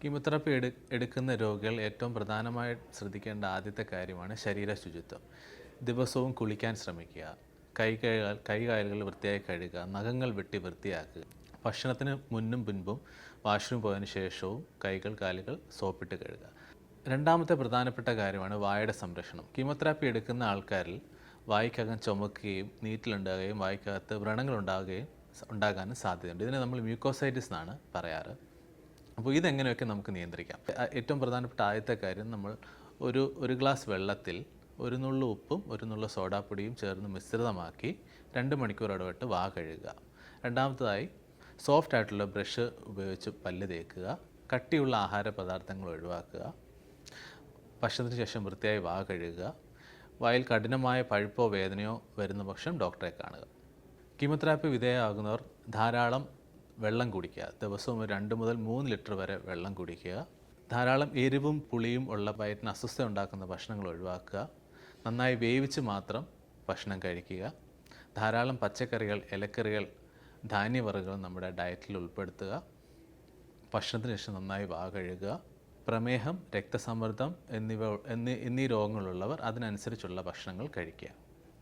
Chemotherapy എടു എടുക്കുന്ന രോഗികൾ ഏറ്റവും പ്രധാനമായി ശ്രദ്ധിക്കേണ്ട ആദ്യത്തെ കാര്യമാണ് ശരീര ശുചിത്വം ദിവസവും കുളിക്കാൻ ശ്രമിക്കുക കൈ കഴുകാൽ കൈ വൃത്തിയായി കഴുകുക നഖങ്ങൾ വെട്ടി വൃത്തിയാക്കുക ഭക്ഷണത്തിന് മുന്നും പിൻപും വാഷ്റൂം പോയതിന് ശേഷവും കൈകൾ കാലുകൾ സോപ്പിട്ട് കഴുകുക. രണ്ടാമത്തെ പ്രധാനപ്പെട്ട കാര്യമാണ് വായയുടെ സംരക്ഷണം. കീമോതെറാപ്പി എടുക്കുന്ന ആൾക്കാരിൽ വായിക്കകം ചുമക്കുകയും നീറ്റിലുണ്ടാകുകയും വായിക്കകത്ത് വ്രണങ്ങൾ ഉണ്ടാകുകയും ഉണ്ടാകാനും സാധ്യതയുണ്ട്. ഇതിനെ നമ്മൾ മ്യൂക്കോസൈറ്റിസ് എന്നാണ് പറയാറ്. അപ്പോൾ ഇതെങ്ങനെയൊക്കെ നമുക്ക് നിയന്ത്രിക്കാം? ഏറ്റവും പ്രധാനപ്പെട്ട ആദ്യത്തെ കാര്യം നമ്മൾ ഒരു ഒരു ഗ്ലാസ് വെള്ളത്തിൽ ഒരു നുള്ളു ഉപ്പും ഒരു നുള്ളു സോഡാപ്പൊടിയും ചേർന്ന് മിശ്രിതമാക്കി രണ്ട് മണിക്കൂർ ഇടവിട്ട് വാ കഴുകുക. രണ്ടാമത്തതായി സോഫ്റ്റ് ആയിട്ടുള്ള ബ്രഷ് ഉപയോഗിച്ച് പല്ല് തേക്കുക. കട്ടിയുള്ള ആഹാര പദാർത്ഥങ്ങൾ ഒഴിവാക്കുക. ഭക്ഷണത്തിന് ശേഷം വൃത്തിയായി വാ കഴുകുക. വായിൽ കഠിനമായ പഴുപ്പോ വേദനയോ വരുന്ന പക്ഷം ഡോക്ടറെ കാണുക. കീമോതെറാപ്പി വിധേയമാകുന്നവർ ധാരാളം വെള്ളം കുടിക്കുക. ദിവസവും രണ്ട് മുതൽ മൂന്ന് ലിറ്റർ വരെ വെള്ളം കുടിക്കുക. ധാരാളം എരിവും പുളിയും ഉള്ള വയറ്റിന് അസ്വസ്ഥ ഉണ്ടാക്കുന്ന ഭക്ഷണങ്ങൾ ഒഴിവാക്കുക. നന്നായി വേവിച്ച് മാത്രം ഭക്ഷണം കഴിക്കുക. ധാരാളം പച്ചക്കറികൾ ഇലക്കറികൾ ധാന്യവറുകൾ നമ്മുടെ ഡയറ്റിൽ ഉൾപ്പെടുത്തുക. ഭക്ഷണത്തിന് ശേഷം നന്നായി വാ കഴുകുക. പ്രമേഹം രക്തസമ്മർദ്ദം എന്നിവ എന്നീ എന്നീ രോഗങ്ങളുള്ളവർ അതിനനുസരിച്ചുള്ള ഭക്ഷണങ്ങൾ കഴിക്കുക.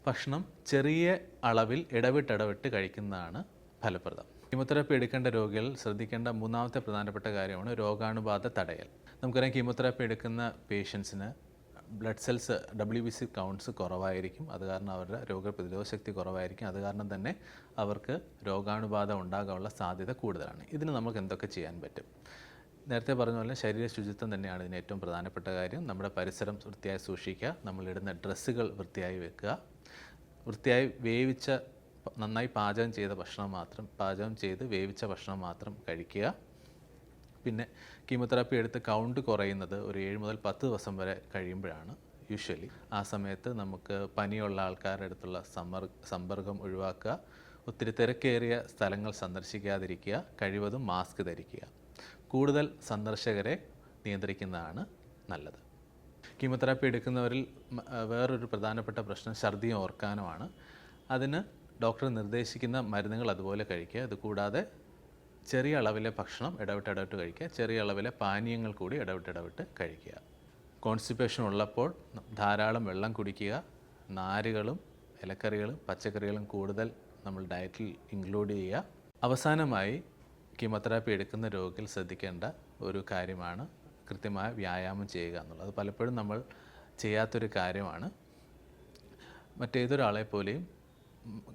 ഭക്ഷണം ചെറിയ അളവിൽ ഇടവിട്ടിടവിട്ട് കഴിക്കുന്നതാണ് ഫലപ്രദം. കീമോതെറാപ്പി എടുക്കേണ്ട രോഗികൾ ശ്രദ്ധിക്കേണ്ട മൂന്നാമത്തെ പ്രധാനപ്പെട്ട കാര്യമാണ് രോഗാണുബാധ തടയൽ. നമുക്കറിയാം കീമോതെറാപ്പി എടുക്കുന്ന പേഷ്യൻസിന് blood cells W B C counts കുറവായിരിക്കും. അത് കാരണം അവരുടെ രോഗപ്രതിരോധ ശക്തി കുറവായിരിക്കും. അത് കാരണം തന്നെ അവർക്ക് രോഗാണുബാധ ഉണ്ടാകാനുള്ള സാധ്യത കൂടുതലാണ്. ഇതിന് നമുക്ക് എന്തൊക്കെ ചെയ്യാൻ പറ്റും? നേരത്തെ പറഞ്ഞ പോലെ ശരീര ശുചിത്വം തന്നെയാണ് ഇതിന് ഏറ്റവും പ്രധാനപ്പെട്ട കാര്യം. നമ്മുടെ പരിസരം വൃത്തിയായി സൂക്ഷിക്കുക. നമ്മളിടുന്ന ഡ്രസ്സുകൾ വൃത്തിയായി വെക്കുക. വൃത്തിയായി വേവിച്ച നന്നായി പാചകം ചെയ്ത ഭക്ഷണം മാത്രം പാചകം ചെയ്ത് വേവിച്ച ഭക്ഷണം മാത്രം കഴിക്കുക. പിന്നെ കീമോതെറാപ്പി എടുത്ത് കൗണ്ട് കുറയുന്നത് ഒരു ഏഴ് മുതൽ പത്ത് ദിവസം വരെ കഴിയുമ്പോഴാണ് യൂഷ്വലി ആ സമയത്ത് നമുക്ക് പനിയുള്ള ആൾക്കാരുടെ അടുത്തുള്ള സമ്മർ സമ്പർക്കം ഒഴിവാക്കുക. ഒത്തിരി തിരക്കേറിയ സ്ഥലങ്ങൾ സന്ദർശിക്കാതിരിക്കുക. കഴിവതും മാസ്ക് ധരിക്കുക. കൂടുതൽ സന്ദർശകരെ നിയന്ത്രിക്കുന്നതാണ് നല്ലത്. കീമോതെറാപ്പി എടുക്കുന്നവരിൽ വേറൊരു പ്രധാനപ്പെട്ട പ്രശ്നം ഛർദിയും ഓർക്കാനുമാണ്. അതിന് ഡോക്ടർ നിർദ്ദേശിക്കുന്ന മരുന്നുകൾ അതുപോലെ കഴിക്കുക. അതുകൂടാതെ ചെറിയ അളവിലെ ഭക്ഷണം ഇടവിട്ട് ഇടവിട്ട് കഴിക്കുക. ചെറിയ അളവിലെ പാനീയങ്ങൾ കൂടി ഇടവിട്ട് ഇടവിട്ട് കഴിക്കുക. കോൺസ്റ്റിപ്പേഷൻ ഉള്ളപ്പോൾ ധാരാളം വെള്ളം കുടിക്കുക. നാരുകളും ഇലക്കറികളും പച്ചക്കറികളും കൂടുതൽ നമ്മൾ ഡയറ്റിൽ ഇൻക്ലൂഡ് ചെയ്യുക. അവസാനമായി കീമോതെറാപ്പി എടുക്കുന്ന രോഗികൾ ശ്രദ്ധിക്കേണ്ട ഒരു കാര്യമാണ് കൃത്യമായ വ്യായാമം ചെയ്യുക എന്നുള്ളത്. അത് പലപ്പോഴും നമ്മൾ ചെയ്യാത്തൊരു കാര്യമാണ്. മറ്റേതൊരാളെ പോലെയും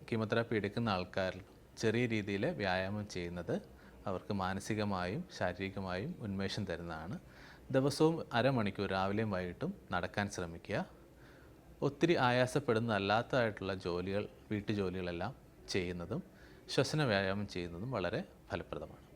കീമോതെറാപ്പി എടുക്കുന്ന ആൾക്കാരിൽ ചെറിയ രീതിയിൽ വ്യായാമം ചെയ്യുന്നത് അവർക്ക് മാനസികമായും ശാരീരികമായും ഉന്മേഷം തരുന്നതാണ്. ദിവസവും അരമണിക്കൂർ രാവിലെയും വൈകിട്ടും നടക്കാൻ ശ്രമിക്കുക. ഒത്തിരി ആയാസപ്പെടുന്നതല്ലാത്തതായിട്ടുള്ള ജോലികൾ വീട്ടുജോലികളെല്ലാം ചെയ്യുന്നതും ശ്വസന വ്യായാമം ചെയ്യുന്നതും വളരെ ഫലപ്രദമാണ്.